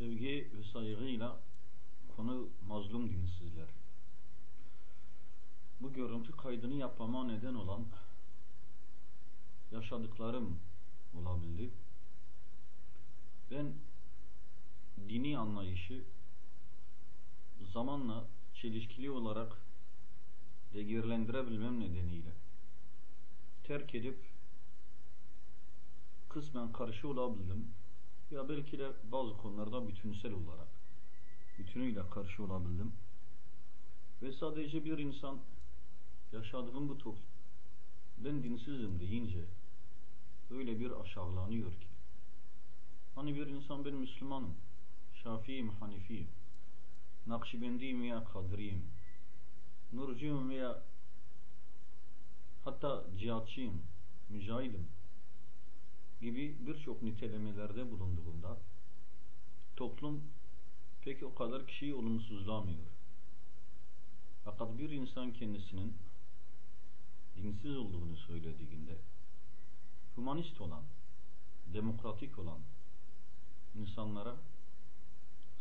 sevgi ve saygıyla konu mazlum dinsizler. Bu görüntü kaydını yapmama neden olan yaşadıklarım olabildi. Ben dini anlayışı zamanla çelişkili olarak değerlendirebilmem nedeniyle terk edip kısmen karşı olabildim ya belki de bazı konularda bütünsel olarak bütünüyle karşı olabildim. Ve sadece bir insan yaşadığım bu toplum ben dinsizim deyince öyle bir aşağılanıyor ki. Hani bir insan ben Müslümanım, Şafiiyim, Hanifiyim, Nakşibendiyim veya Kadriyim, Nurcuyum veya hatta cihatçıyım, mücahidim gibi birçok nitelemelerde bulunduğunda toplum pek o kadar kişiyi olumsuzlamıyor. Fakat bir insan kendisinin dinsiz olduğunu söylediğinde humanist olan, demokratik olan insanlara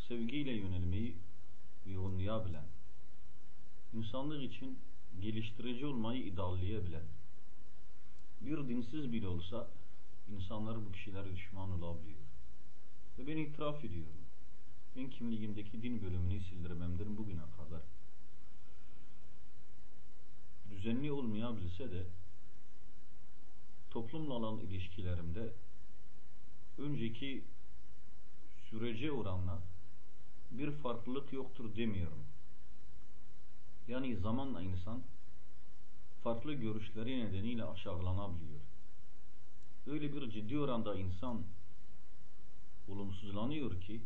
sevgiyle yönelmeyi yoğunlayabilen, insanlık için geliştirici olmayı ideallayabilen, bir dinsiz bile olsa insanlar bu kişilere düşman olabiliyor. Ve ben itiraf ediyorum. Ben kimliğimdeki din bölümünü sildirmemden bugüne kadar düzenli olmayabilse de toplumla olan ilişkilerimde önceki sürece oranla bir farklılık yoktur demiyorum. Yani zamanla insan farklı görüşleri nedeniyle aşağılanabiliyor. Öyle bir ciddi oranda insan olumsuzlanıyor ki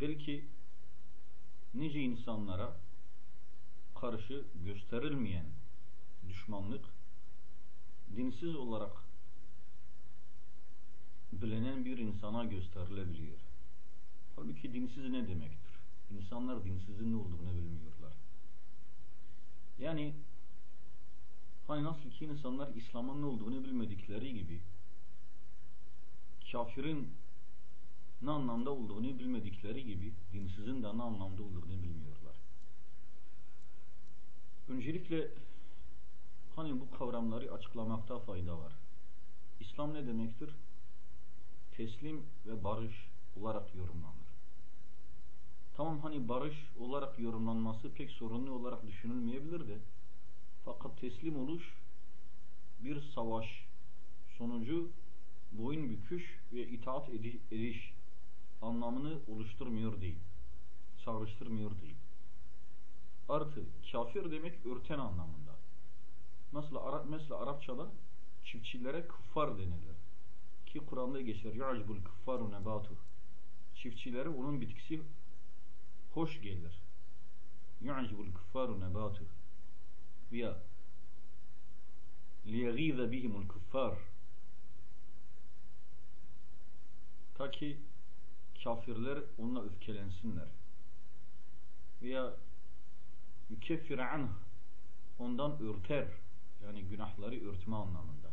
belki nice insanlara karşı gösterilmeyen düşmanlık dinsiz olarak bilinen bir insana gösterilebiliyor. Halbuki dinsiz ne demektir? İnsanlar dinsizin ne olduğunu bilmiyorlar. Yani hani nasıl ki insanlar İslam'ın ne olduğunu bilmedikleri gibi kafirin ne anlamda olduğunu bilmedikleri gibi dinsizin de ne anlamda olduğunu bilmiyorlar. Öncelikle hani bu kavramları açıklamakta fayda var. İslam ne demektir? Teslim ve barış olarak yorumlanır. Tamam hani barış olarak yorumlanması pek sorunlu olarak düşünülmeyebilir de fakat teslim oluş bir savaş sonucu boyun büküş ve itaat ediş anlamını oluşturmuyor değil. Çağrıştırmıyor değil. Artı kafir demek örten anlamında. Mesela, Arap, mesela Arapçada çiftçilere kuffar denilir. Ki Kur'an'da geçer. Yu'acbul kuffaru nebatuh. Çiftçilere onun bitkisi hoş gelir. Yu'acbul kuffaru nebatuh. Veya liyegize bihimul kuffar. Ta ki kafirler onunla öfkelensinler. Veya yükeffir anh ondan örter yani günahları örtme anlamında.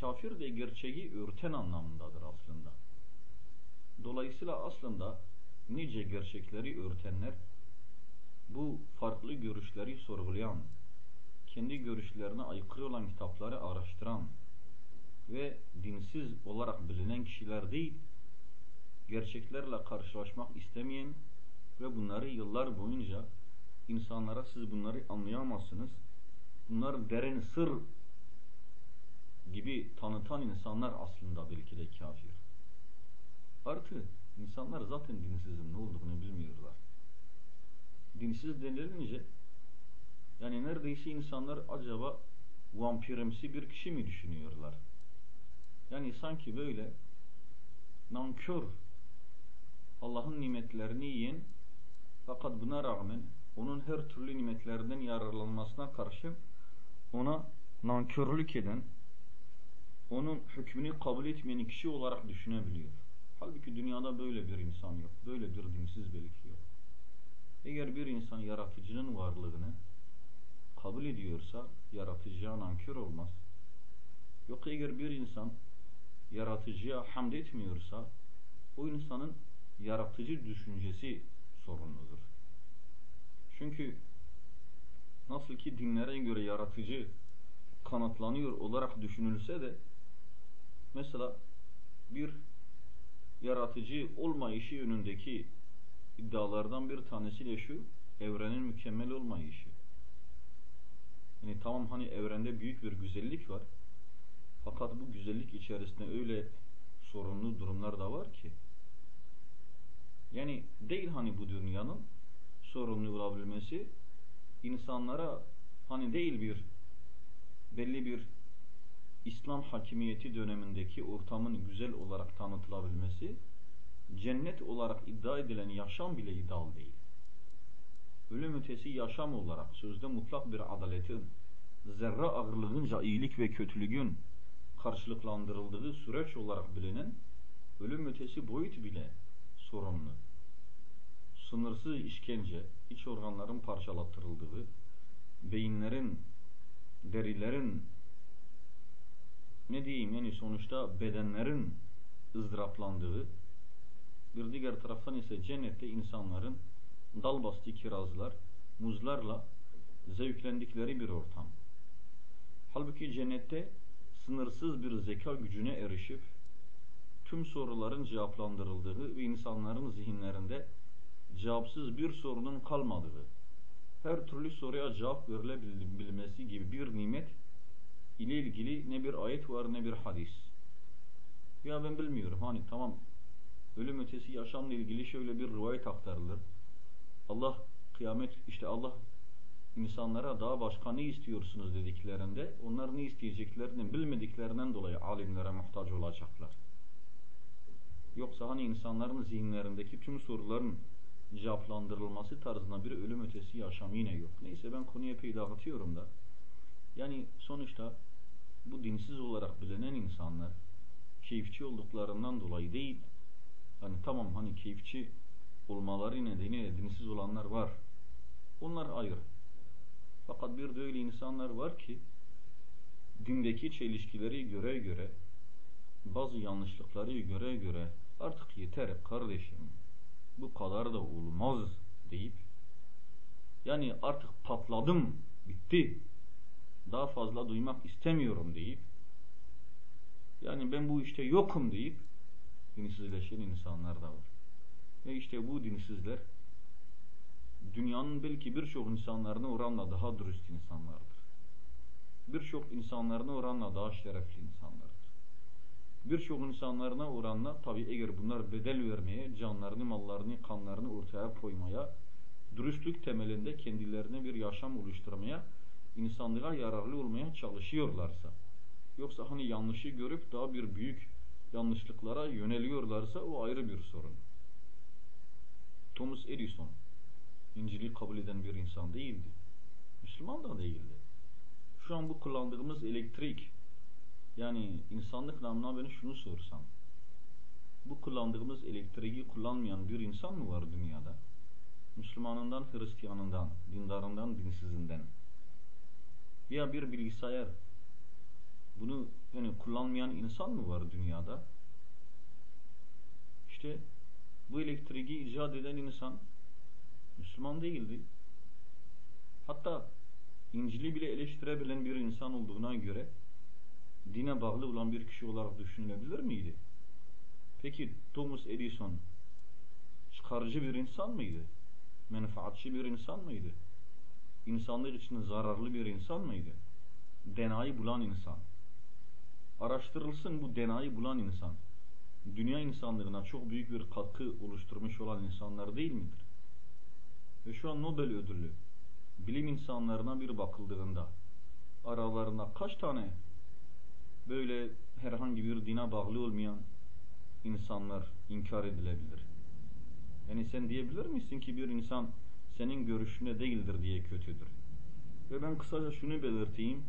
Kafir de gerçeği örten anlamındadır aslında. Dolayısıyla aslında nice gerçekleri örtenler bu farklı görüşleri sorgulayan, kendi görüşlerine aykırı olan kitapları araştıran ve dinsiz olarak bilinen kişiler değil, gerçeklerle karşılaşmak istemeyen ve bunları yıllar boyunca insanlara siz bunları anlayamazsınız. Bunlar derin sır gibi tanıtan insanlar aslında belki de kafir. Artı insanlar zaten dinsizin ne olduğunu bilmiyorlar. Dinsiz denilince yani neredeyse insanlar acaba vampirimsi bir kişi mi düşünüyorlar? Yani sanki böyle nankör Allah'ın nimetlerini yiyen fakat buna rağmen onun her türlü nimetlerden yararlanmasına karşı ona nankörlük eden, onun hükmünü kabul etmeyen kişi olarak düşünebiliyor. Halbuki dünyada böyle bir insan yok. Böyle bir dinsiz belki yok. Eğer bir insan yaratıcının varlığını kabul ediyorsa yaratıcıya nankör olmaz. Yok eğer bir insan yaratıcıya hamd etmiyorsa o insanın yaratıcı düşüncesi sorunludur. Çünkü nasıl ki dinlere göre yaratıcı kanıtlanıyor olarak düşünülse de mesela bir yaratıcı olmayışı yönündeki iddialardan bir tanesi de şu evrenin mükemmel olmayışı. Tamam hani evrende büyük bir güzellik var. Fakat bu güzellik içerisinde öyle sorunlu durumlar da var ki yani değil hani bu dünyanın sorunlu olabilmesi insanlara hani değil bir belli bir İslam hakimiyeti dönemindeki ortamın güzel olarak tanıtılabilmesi cennet olarak iddia edilen yaşam bile ideal değil. Ölüm ötesi yaşam olarak sözde mutlak bir adaletin zerre ağırlığınca iyilik ve kötülüğün karşılıklandırıldığı süreç olarak bilinen ölüm ötesi boyut bile sorunlu. Sınırsız işkence, iç organların parçalattırıldığı, beyinlerin, derilerin ne diyeyim yani sonuçta bedenlerin ızdıraplandığı bir diğer taraftan ise cennette insanların dal bastı kirazlar, muzlarla zevklendikleri bir ortam. Halbuki cennette sınırsız bir zeka gücüne erişip tüm soruların cevaplandırıldığı ve insanların zihinlerinde cevapsız bir sorunun kalmadığı, her türlü soruya cevap verilebilmesi gibi bir nimet ile ilgili ne bir ayet var ne bir hadis. Ya ben bilmiyorum hani tamam ölüm ötesi yaşamla ilgili şöyle bir rivayet aktarılır. Allah kıyamet işte Allah insanlara daha başka ne istiyorsunuz dediklerinde onlar ne isteyeceklerini bilmediklerinden dolayı alimlere muhtaç olacaklar. Yoksa hani insanların zihinlerindeki tüm soruların cevaplandırılması tarzında bir ölüm ötesi yaşam yine yok. Neyse ben konuyu epey dağıtıyorum da. Yani sonuçta bu dinsiz olarak bilinen insanlar keyifçi olduklarından dolayı değil. Hani tamam hani keyifçi olmaları nedeniyle dinsiz olanlar var. Onlar ayrı. Fakat bir de öyle insanlar var ki dindeki çelişkileri göre göre bazı yanlışlıkları göre göre artık yeter kardeşim bu kadar da olmaz deyip yani artık patladım bitti daha fazla duymak istemiyorum deyip yani ben bu işte yokum deyip dinsizleşen insanlar da var. Ve işte bu dinsizler dünyanın belki birçok insanlarına oranla daha dürüst insanlardır. Birçok insanlarına oranla daha şerefli insanlardır. Birçok insanlarına oranla tabi eğer bunlar bedel vermeye, canlarını, mallarını, kanlarını ortaya koymaya, dürüstlük temelinde kendilerine bir yaşam oluşturmaya, insanlığa yararlı olmaya çalışıyorlarsa, yoksa hani yanlışı görüp daha bir büyük yanlışlıklara yöneliyorlarsa o ayrı bir sorun. Thomas Edison İncil'i kabul eden bir insan değildi. Müslüman da değildi. Şu an bu kullandığımız elektrik yani insanlık namına ben şunu sorsam bu kullandığımız elektriği kullanmayan bir insan mı var dünyada? Müslümanından, Hristiyanından, dindarından, dinsizinden. Ya bir bilgisayar bunu yani kullanmayan insan mı var dünyada? İşte bu elektriği icat eden insan Müslüman değildi. Hatta İncil'i bile eleştirebilen bir insan olduğuna göre dine bağlı olan bir kişi olarak düşünülebilir miydi? Peki Thomas Edison çıkarıcı bir insan mıydı? Menfaatçi bir insan mıydı? İnsanlık için zararlı bir insan mıydı? Denayı bulan insan. Araştırılsın bu denayı bulan insan. Dünya insanlığına çok büyük bir katkı oluşturmuş olan insanlar değil midir? Ve şu an Nobel ödüllü bilim insanlarına bir bakıldığında aralarında kaç tane böyle herhangi bir dine bağlı olmayan insanlar inkar edilebilir. Yani sen diyebilir misin ki bir insan senin görüşüne değildir diye kötüdür. Ve ben kısaca şunu belirteyim.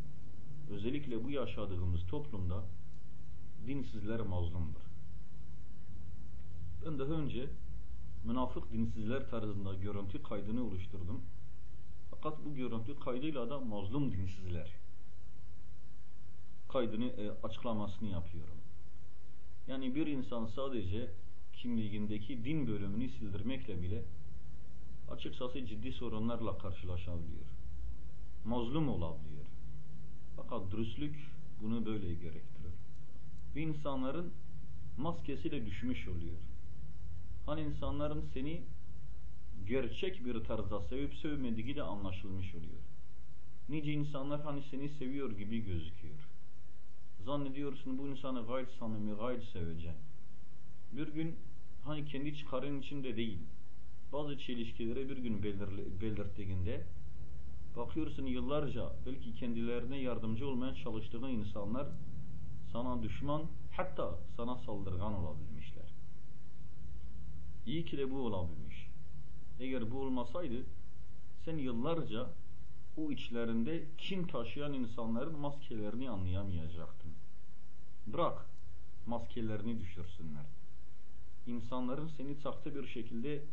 Özellikle bu yaşadığımız toplumda dinsizler mazlumdur. Ben daha önce münafık dinsizler tarzında görüntü kaydını oluşturdum. Fakat bu görüntü kaydıyla da mazlum dinsizler kaydını e, açıklamasını yapıyorum. Yani bir insan sadece kimliğindeki din bölümünü sildirmekle bile açıkçası ciddi sorunlarla karşılaşabiliyor. Mazlum olabiliyor. Fakat dürüstlük bunu böyle gerektirir. Ve insanların maskesiyle düşmüş oluyor. Hani insanların seni gerçek bir tarzda sevip sevmediği de anlaşılmış oluyor. Nice insanlar hani seni seviyor gibi gözüküyor. Zannediyorsun bu insanı gayet samimi, gayet seveceksin. Bir gün hani kendi çıkarın içinde değil, bazı çelişkileri bir gün belirttiğinde bakıyorsun yıllarca belki kendilerine yardımcı olmaya çalıştığın insanlar sana düşman hatta sana saldırgan olabilmişler. İyi ki de bu olabilmiş. Eğer bu olmasaydı sen yıllarca o içlerinde kin taşıyan insanların maskelerini anlayamayacaktın. Bırak maskelerini düşürsünler. İnsanların seni saklı bir şekilde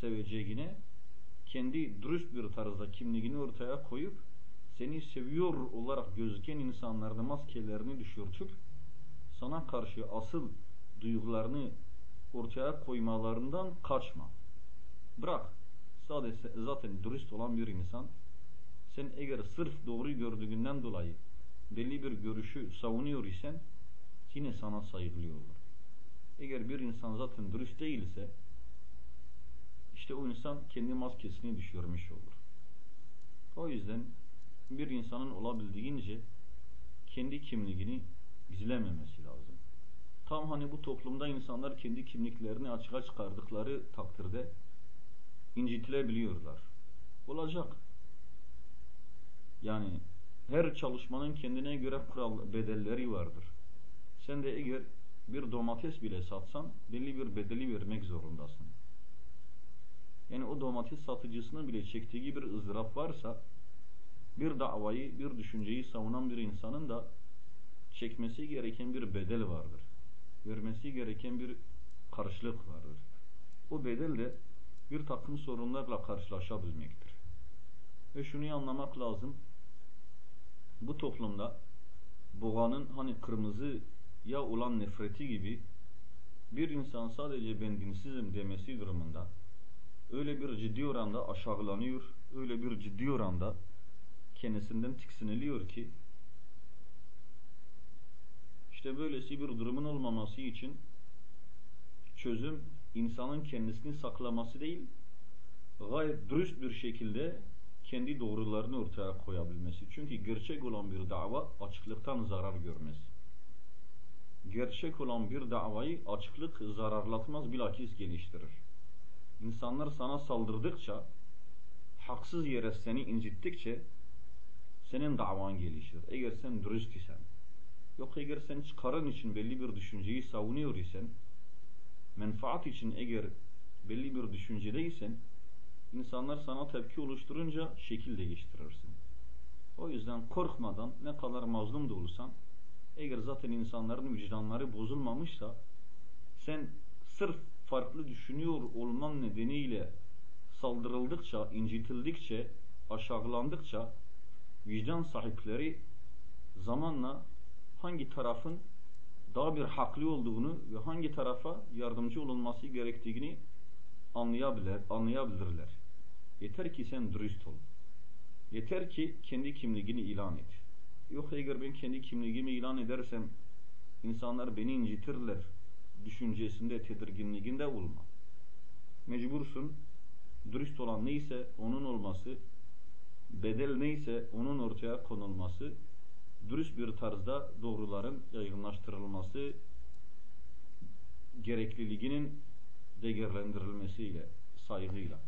seveceğine kendi dürüst bir tarzda kimliğini ortaya koyup seni seviyor olarak gözüken insanların maskelerini düşürtüp sana karşı asıl duygularını ortaya koymalarından kaçma. Bırak. Sadece zaten dürüst olan bir insan sen eğer sırf doğru gördüğünden dolayı belli bir görüşü savunuyor isen yine sana saygılı olur. Eğer bir insan zaten dürüst değilse işte o insan kendi maskesini düşürmüş olur. O yüzden bir insanın olabildiğince kendi kimliğini gizlememesi lazım. Tam hani bu toplumda insanlar kendi kimliklerini açığa çıkardıkları takdirde incitilebiliyorlar. Olacak. Yani her çalışmanın kendine göre kural bedelleri vardır. Sen de eğer bir domates bile satsan belli bir bedeli vermek zorundasın. Yani o domates satıcısının bile çektiği bir ızdırap varsa bir davayı, bir düşünceyi savunan bir insanın da çekmesi gereken bir bedel vardır. Vermesi gereken bir karşılık vardır. O bedel de bir takım sorunlarla karşılaşabilmektir. Ve şunu anlamak lazım. Bu toplumda boğanın hani kırmızı ya olan nefreti gibi bir insan sadece ben dinsizim demesi durumunda öyle bir ciddi oranda aşağılanıyor, öyle bir ciddi oranda kendisinden tiksiniliyor ki işte böylesi bir durumun olmaması için çözüm insanın kendisini saklaması değil, gayet dürüst bir şekilde kendi doğrularını ortaya koyabilmesi. Çünkü gerçek olan bir dava açıklıktan zarar görmez. Gerçek olan bir davayı açıklık zararlatmaz bilakis geliştirir. İnsanlar sana saldırdıkça, haksız yere seni incittikçe senin davan gelişir. Eğer sen dürüst isen, yok eğer sen çıkarın için belli bir düşünceyi savunuyor isen, menfaat için eğer belli bir düşüncedeysen, insanlar sana tepki oluşturunca şekil değiştirirsin. O yüzden korkmadan ne kadar mazlum da olsan, eğer zaten insanların vicdanları bozulmamışsa, sen sırf farklı düşünüyor olman nedeniyle saldırıldıkça, incitildikçe, aşağılandıkça vicdan sahipleri zamanla hangi tarafın daha bir haklı olduğunu ve hangi tarafa yardımcı olunması gerektiğini anlayabilir, anlayabilirler. Yeter ki sen dürüst ol. Yeter ki kendi kimliğini ilan et. Yok eğer ben kendi kimliğimi ilan edersem insanlar beni incitirler düşüncesinde, tedirginliğinde olma. Mecbursun, dürüst olan neyse onun olması, bedel neyse onun ortaya konulması, dürüst bir tarzda doğruların yaygınlaştırılması gerekliliğinin değerlendirilmesiyle, saygıyla.